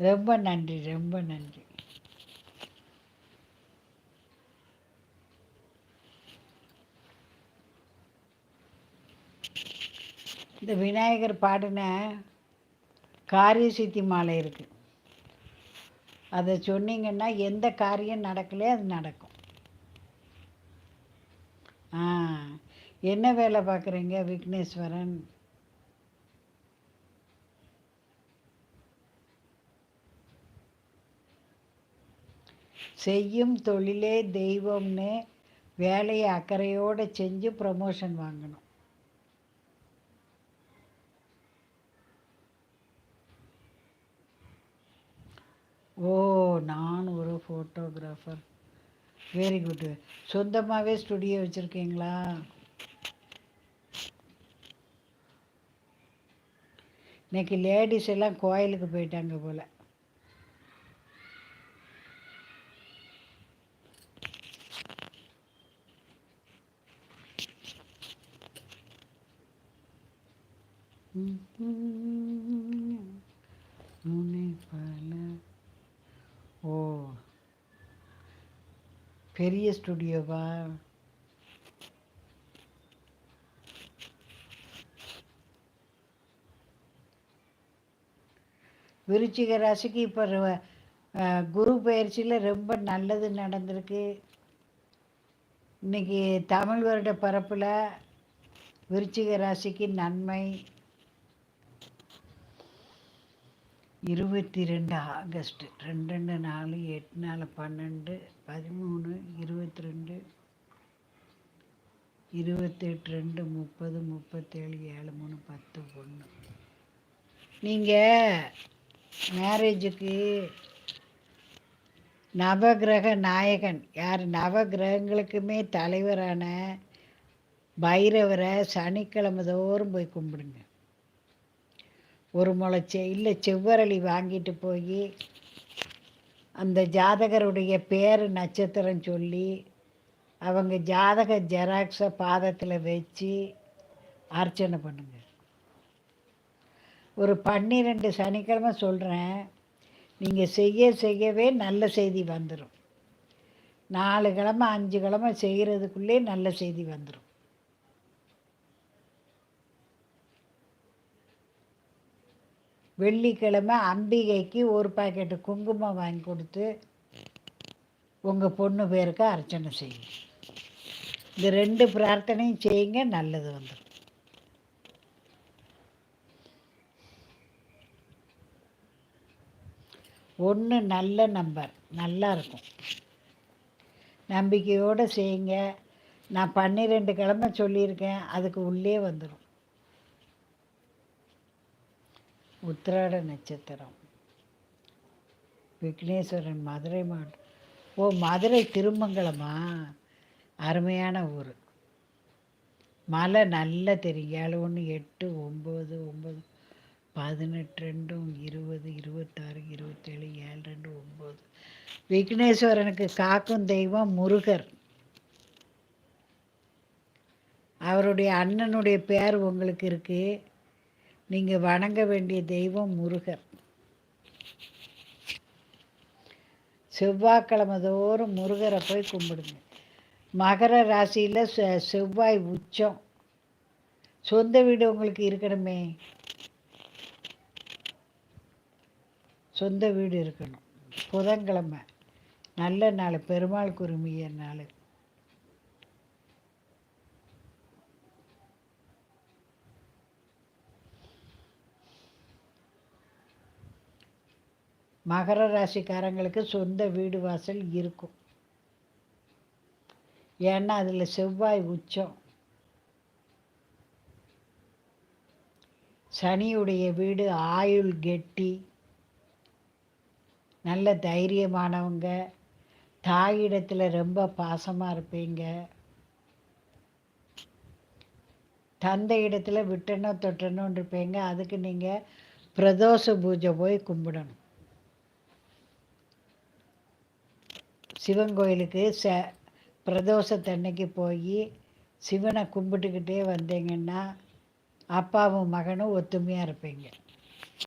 ரொம்ப நன்றி ரொம்ப நன்றி. இந்த விநாயகர் பாடின காரிய சித்தி மாலை இருக்குது அதை சொன்னீங்கன்னா எந்த காரியம் நடக்கலையோ அது நடக்கும். ஆ என்ன வேலை பார்க்குறீங்க விக்னேஸ்வரன்? செய்யும் தொழிலே தெய்வம்னு வேலையை அக்கறையோடு செஞ்சு ப்ரமோஷன் வாங்கணும். ஓ நான் ஒரு ஃபோட்டோகிராஃபர் வெரி குட் சொந்தமாகவே ஸ்டுடியோ வச்சுருக்கீங்களா? இன்னைக்கு லேடிஸ் எல்லாம் கோயிலுக்கு போயிட்டாங்க போல். உன்னை பல ஓ. பெரிய ஸ்டுடியோவா? விருச்சிக ராசிக்கு இப்போ குரு பயிற்சியில் ரொம்ப நல்லது நடந்திருக்கு. இன்னைக்கு தமிழ் வருட பரப்பில் விருச்சிக ராசிக்கு நன்மை. இருபத்தி ரெண்டு ஆகஸ்ட் ரெண்டு ரெண்டு நாலு எட்டு நாலு பன்னெண்டு பதிமூணு இருபத்தி ரெண்டு இருபத்தெட்டு ரெண்டு முப்பது முப்பத்தேழு ஏழு மூணு பத்து ஒன்று. நீங்கள் மேரேஜுக்கு நவகிரக நாயகன். யார்? நவகிரகங்களுக்குமே தலைவரான பைரவரை சனிக்கிழமை தோறும் போய் கும்பிடுங்க. ஒரு முளைச்சே இல்லை செவ்வரளி வாங்கிட்டு போய் அந்த ஜாதகருடைய பேர் நட்சத்திரம் சொல்லி அவங்க ஜாதக ஜெராக்ஸை பாதத்தில் வச்சு அர்ச்சனை பண்ணுங்க. ஒரு பன்னிரெண்டு சனிக்கிழமை சொல்கிறேன் நீங்கள் செய்ய செய்யவே நல்ல செய்தி வந்துடும் நாலு கிழமை அஞ்சு கிழமை செய்கிறதுக்குள்ளே நல்ல செய்தி வந்துடும் வெள்ளிக்கிழமை அம்பிகைக்கு ஒரு பாக்கெட்டு குங்குமம் வாங்கி கொடுத்து உங்கள் பொண்ணு பேருக்கு அர்ச்சனை செய்யுங்க இந்த ரெண்டு பிரார்த்தனையும் செய்யுங்க நல்லது வந்துடும் ஒன்று நல்ல நம்பர் நல்லா இருக்கும். நம்பிக்கையோடு செய்யுங்க. நான் பன்னிரெண்டு கிழமை சொல்லியிருக்கேன் அதுக்கு உள்ளே வந்துடும் உத்திராட நட்சத்திரம். விக்னேஸ்வரன் மதுரை மாவட்டம் ஓ மதுரை திருமங்கலமா? அருமையான ஊர். மலை நல்லா தெரியும். ஏழு ஒன்று எட்டு ஒம்பது ஒம்பது பதினெட்டு ரெண்டும் இருபது இருபத்தாறு இருபத்தேழு ஏழு ரெண்டு ஒம்பது விக்னேஸ்வரனுக்கு காக்கும் தெய்வம் முருகர். அவருடைய அண்ணனுடைய பேர் உங்களுக்கு இருக்குது நீங்கள் வணங்க வேண்டிய தெய்வம் முருகர். செவ்வாய்க்கிழமை தோறும் முருகரை போய் கும்பிடுங்க. மகர ராசியில் செவ்வாய் உச்சம். சொந்த வீடு உங்களுக்கு இருக்கணுமே. சொந்த வீடு இருக்கணும். புதன்கிழமை. நல்ல நாள் பெருமாள் குருமிய நாள். மகர ராசிக்காரங்களுக்கு சொந்த வீடு வாசல் இருக்கும். ஏன்னா அதில் செவ்வாய் உச்சம். சனியுடைய வீடு ஆயுள் கெட்டி. நல்ல தைரியமானவங்க. தாயிடத்தில் ரொம்ப பாசமாக இருப்பீங்க. தந்தை இடத்துல விட்டணும் தொட்டணும் இருப்பீங்க. அதுக்கு நீங்கள் பிரதோஷ பூஜை போய் கும்பிடணும். சிவன் கோயிலுக்கு ச பிரதோஷத்தன்னைக்கு போய் சிவனை கும்பிட்டுக்கிட்டே வந்தீங்கன்னா அப்பாவும் மகனும் ஒத்துமையாக இருப்பீங்க.